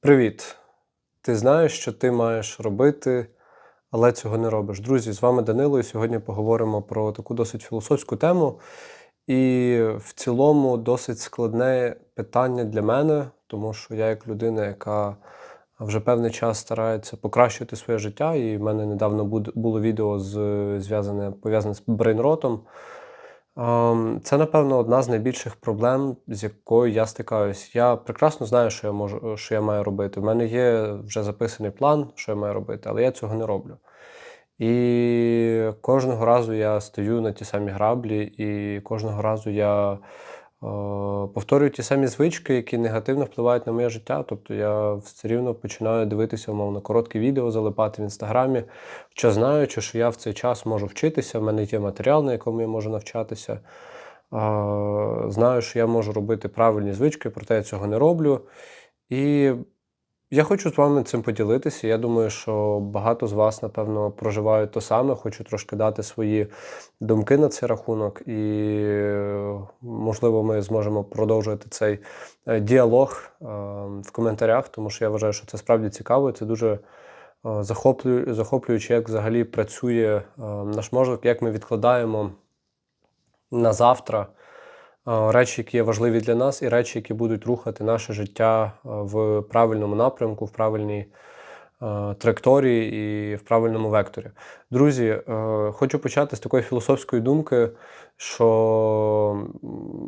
Привіт! Ти знаєш, що ти маєш робити, але цього не робиш. Друзі, з вами Данило, і сьогодні поговоримо про таку досить філософську тему. І в цілому досить складне питання для мене, тому що я, як людина, яка вже певний час старається покращити своє життя, і в мене недавно було відео зв'язане, пов'язане з брейнротом. Ам, Це, напевно, одна з найбільших проблем, з якою я стикаюсь. Я прекрасно знаю, що я можу, що я маю робити. У мене є вже записаний план, що я маю робити, але я цього не роблю. І кожного разу я стою на ті самі граблі, і кожного разу я е, повторюю ті самі звички, які негативно впливають на моє життя. Тобто я все рівно починаю дивитися, умовно, короткі відео, залипати в інстаграмі, що знаючи, що я в цей час можу вчитися, в мене є матеріал, на якому я можу навчатися. Знаю, що я можу робити правильні звички, проте я цього не роблю. І я хочу з вами цим поділитися. Я думаю, що багато з вас, напевно, проживають то саме. Хочу трошки дати свої думки на цей рахунок, і, можливо, ми зможемо продовжувати цей е, діалог е, в коментарях, тому що я вважаю, що це справді цікаво. Це дуже е, захоплююче, як взагалі працює наш мозок, як ми відкладаємо на завтра речі, які є важливі для нас, і речі, які будуть рухати наше життя е, в правильному напрямку, в правильній е, траєкторії і в правильному векторі. Друзі, е, хочу почати з такої філософської думки, що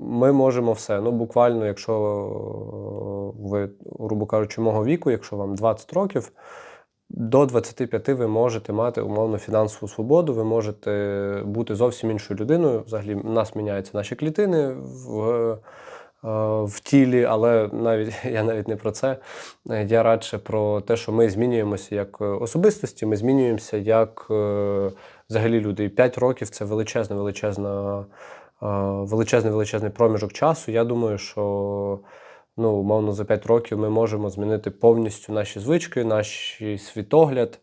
ми можемо все. Ну, буквально, якщо ви, грубо кажучи, мого віку, якщо вам 20 років. До 25 ви можете мати умовно фінансову свободу, ви можете бути зовсім іншою людиною. Взагалі, у нас міняються наші клітини в, е, в тілі, але навіть я навіть не про це. Я радше про те, що ми змінюємося як особистості, ми змінюємося як е, взагалі люди. І 5 років це величезна, величезна, е, величезний величезний проміжок часу. Я думаю, що ну, умовно, за 5 років ми можемо змінити повністю наші звички, наш світогляд,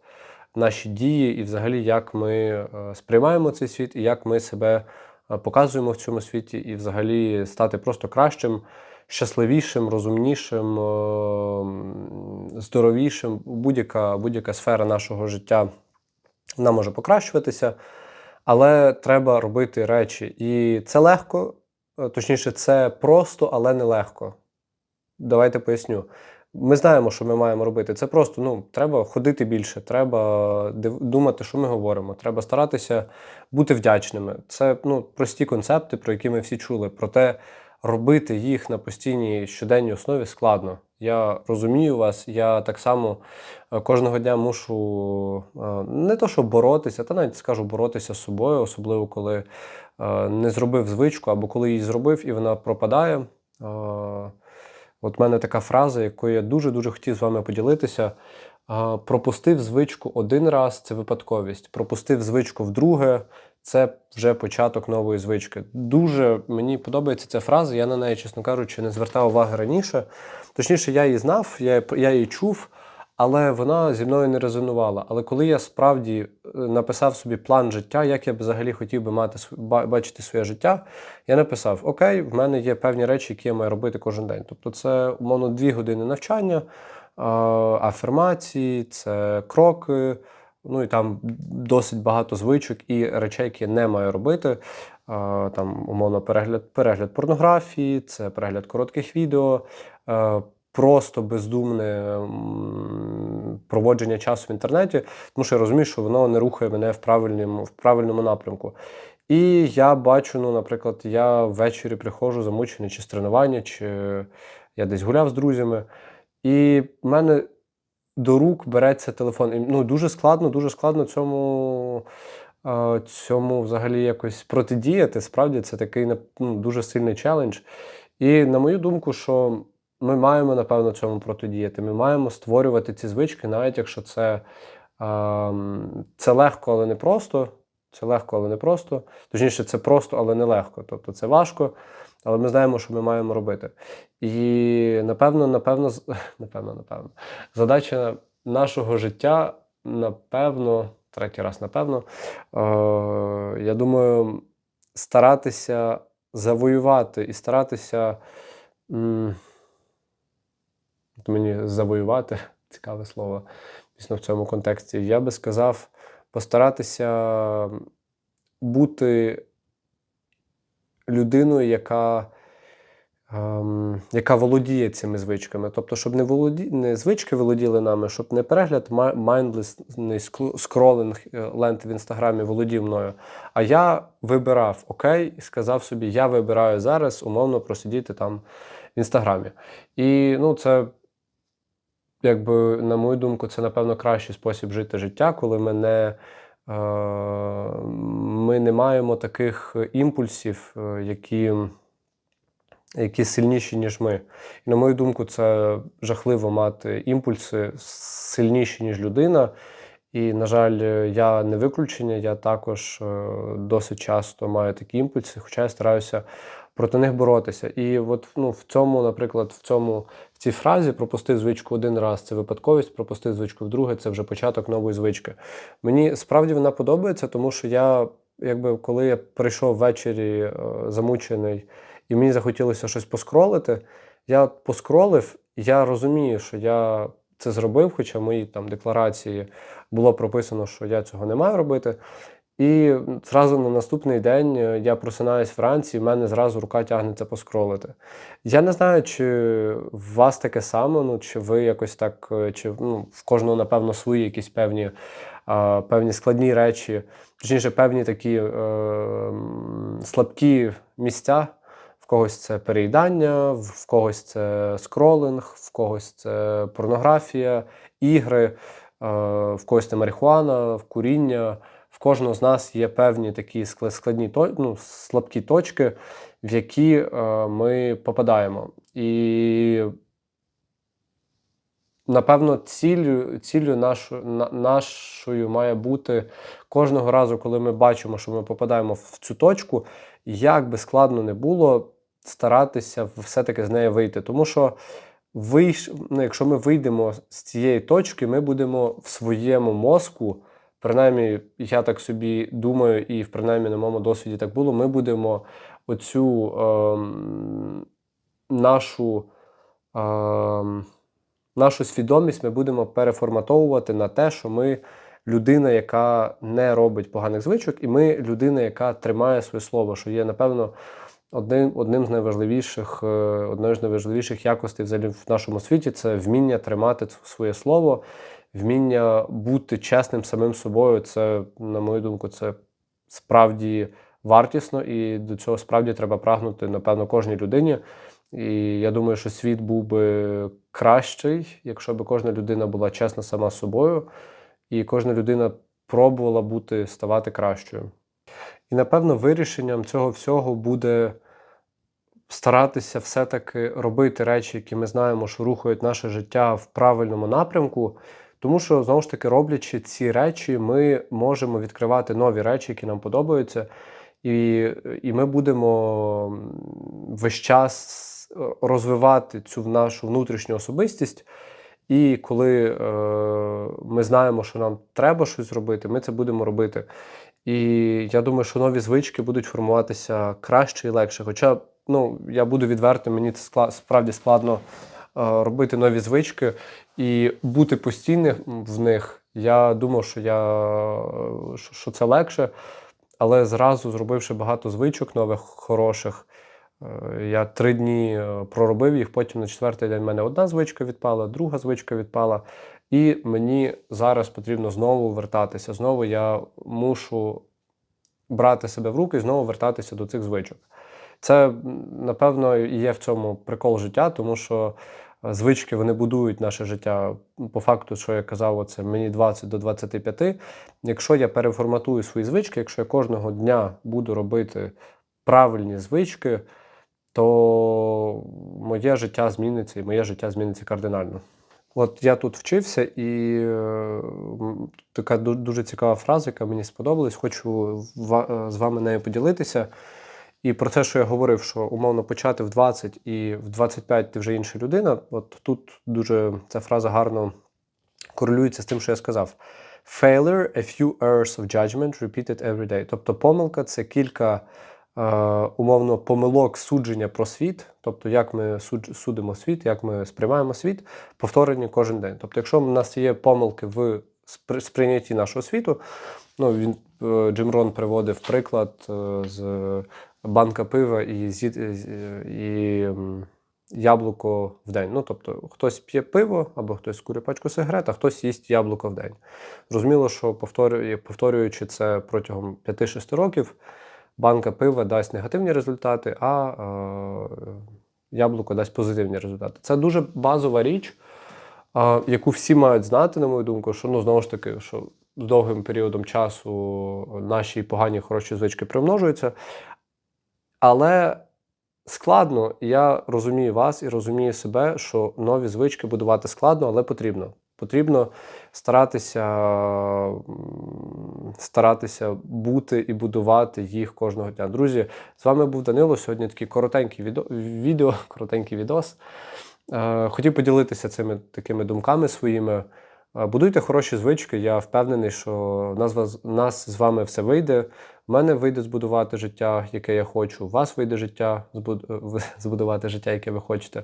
наші дії і взагалі, як ми е, сприймаємо цей світ і як ми себе е, показуємо в цьому світі, і взагалі стати просто кращим, щасливішим, розумнішим, е, здоровішим. Будь-яка будь-яка сфера нашого життя вона може покращуватися, але треба робити речі. І це легко, точніше, це просто, але не легко. Давайте поясню. Ми знаємо, що ми маємо робити. Це просто ну, треба ходити більше, треба думати, що ми говоримо. Треба старатися бути вдячними. Це ну, прості концепти, про які ми всі чули. Проте робити їх на постійній щоденній основі складно. Я розумію вас, я так само е, кожного дня мушу е, не то, що боротися, та навіть скажу боротися з собою, особливо коли е, не зробив звичку або коли її зробив і вона пропадає. От в мене така фраза, якою я дуже-дуже хотів з вами поділитися. Пропустив звичку один раз це випадковість. Пропустив звичку вдруге це вже початок нової звички. Дуже мені подобається ця фраза. Я на неї, чесно кажучи, не звертав уваги раніше. Точніше, я її знав, я, я її чув, але вона зі мною не резонувала. Але коли я справді е, написав собі план життя, як я б взагалі хотів би мати бачити своє життя, я написав: Окей, в мене є певні речі, які я маю робити кожен день. Тобто, це умовно дві години навчання, афірмації, це кроки. Ну і там досить багато звичок і речей, які я не маю робити. Там, умовно, перегляд, перегляд порнографії, це перегляд коротких відео, е, просто бездумне проводження часу в інтернеті, тому що я розумію, що воно не рухає мене в правильному, в правильному напрямку. І я бачу, ну, наприклад, я ввечері приходжу замучений чи з тренування, чи я десь гуляв з друзями, і в мене до рук береться телефон. І, ну, дуже складно, дуже складно цьому, е, цьому взагалі якось протидіяти. Справді це такий ну, дуже сильний челендж. І на мою думку, що ми маємо, напевно, цьому протидіяти. Ми маємо створювати ці звички, навіть якщо це, ем, це легко, але не просто. Це легко, але не просто. Точніше, це просто, але не легко. Тобто це важко, але ми знаємо, що ми маємо робити. І напевно, напевно, напевно, напевно, задача нашого життя, напевно, третій раз, напевно, е, я думаю, старатися завоювати і старатися. Мені завоювати цікаве слово, дійсно в цьому контексті. Я би сказав, постаратися бути людиною, яка, ем, яка володіє цими звичками. Тобто, щоб не, володі... не звички володіли нами, щоб не перегляд майндлесний скролинг е, лент в інстаграмі володів мною. А я вибирав окей, і сказав собі, я вибираю зараз умовно просидіти там в інстаграмі. І ну, це. Якби, на мою думку, це напевно кращий спосіб жити життя, коли ми не Е, ми не маємо таких імпульсів, е, які які сильніші, ніж ми. І на мою думку, це жахливо мати імпульси сильніші, ніж людина. І, на жаль, я не виключення, я також е, досить часто маю такі імпульси, хоча я стараюся проти них боротися. І от ну, в цьому, наприклад, в цьому в цій фразі пропустив звичку один раз це випадковість, пропустив звичку вдруге, це вже початок нової звички. Мені справді вона подобається, тому що я, якби коли я прийшов ввечері е, замучений і мені захотілося щось поскролити, я поскролив, і я розумію, що я це зробив, хоча в моїй там декларації було прописано, що я цього не маю робити. І зразу на наступний день е, я просинаюсь вранці, і в мене зразу рука тягнеться поскролити. Я не знаю, чи в вас таке саме, ну чи ви якось так, е, чи ну, в кожного, напевно, свої якісь певні а, певні складні речі, точніше, певні такі е, слабкі місця. В когось це переїдання, в когось це скролинг, в когось це порнографія, ігри, е, в когось це марихуана, куріння в кожного з нас є певні такі складні ну, слабкі точки, в які е, ми попадаємо. І Напевно, ціллю ціллю нашу, на, нашою має бути кожного разу, коли ми бачимо, що ми попадаємо в цю точку, як би складно не було, старатися все-таки з неї вийти. Тому що вийш... ну, якщо ми вийдемо з цієї точки, ми будемо в своєму мозку принаймні, я так собі думаю, і в принаймні на моєму досвіді так було. Ми будемо оцю е, нашу е, нашу свідомість ми будемо переформатовувати на те, що ми людина, яка не робить поганих звичок, і ми людина, яка тримає своє слово, що є, напевно, одним одним з найважливіших, е, одною з найважливіших якостей взагалі в нашому світі це вміння тримати своє слово вміння бути чесним самим собою, це, на мою думку, це справді вартісно, і до цього справді треба прагнути, напевно, кожній людині. І я думаю, що світ був би кращий, якщо б кожна людина була чесна сама з собою, і кожна людина пробувала бути ставати кращою. І напевно, вирішенням цього всього буде старатися все-таки робити речі, які ми знаємо, що рухають наше життя в правильному напрямку. Тому що, знову ж таки, роблячи ці речі, ми можемо відкривати нові речі, які нам подобаються, і і ми будемо весь час розвивати цю нашу внутрішню особистість. І коли е, ми знаємо, що нам треба щось зробити, ми це будемо робити. І я думаю, що нові звички будуть формуватися краще і легше. Хоча, ну, я буду відвертим, мені це справді складно. Робити нові звички і бути постійним в них. Я думав, що я що це легше, але зразу зробивши багато звичок нових, хороших. Е, я три дні е, проробив їх, потім на четвертий день в мене одна звичка відпала, друга звичка відпала. І мені зараз потрібно знову вертатися. Знову я мушу брати себе в руки і знову вертатися до цих звичок. Це, напевно, і є в цьому прикол життя, тому що звички вони будують наше життя. По факту, що я казав, це мені 20 до 25. Якщо я переформатую свої звички, якщо я кожного дня буду робити правильні звички, то моє життя зміниться і моє життя зміниться кардинально. От я тут вчився, і е, така дуже цікава фраза, яка мені сподобалась, хочу з вами нею поділитися. І про те, що я говорив, що умовно почати в 20 і в 25 ти вже інша людина. От тут дуже ця фраза гарно корелюється з тим, що я сказав. Failure, a few errors of judgment repeated every day. Тобто помилка це кілька умовно помилок судження про світ, тобто як ми судимо світ, як ми сприймаємо світ, повторені кожен день. Тобто, якщо в нас є помилки в сприйнятті нашого світу, ну він е, Джим Рон приводив приклад е, з банка пива і, зі, і яблуко в день. Ну, тобто, хтось п'є пиво або хтось курить пачку сигарет, а хтось їсть яблуко в день. Зрозуміло, що повторюючи це протягом 5-6 років, банка пива дасть негативні результати, а е, яблуко дасть позитивні результати. Це дуже базова річ, е, яку всі мають знати, на мою думку, що ну знову ж таки, що з довгим періодом часу наші погані хороші звички примножуються. Але складно, і я розумію вас і розумію себе, що нові звички будувати складно, але потрібно. Потрібно старатися, старатися бути і будувати їх кожного дня. Друзі, з вами був Данило. Сьогодні такий коротенький відео, відео коротенький відос. Е, Хотів поділитися цими такими думками своїми. Е, Будуйте хороші звички. Я впевнений, що нас, нас з вами все вийде. У мене вийде збудувати життя, яке я хочу. У вас вийде життя е, в- збудувати життя, яке ви хочете.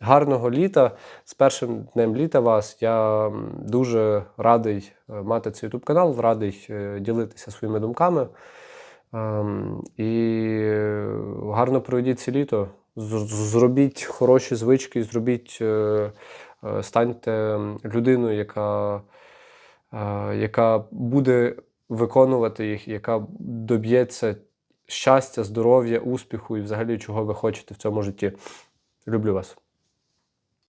Гарного літа. З першим днем літа вас. Я дуже радий е, мати цей YouTube канал, радий е, ділитися своїми думками. Ем, І гарно проведіть це літо. Зробіть хороші звички, зробіть, станьте людиною, яка, яка буде виконувати їх, яка доб'ється щастя, здоров'я, успіху і взагалі чого ви хочете в цьому житті. Люблю вас.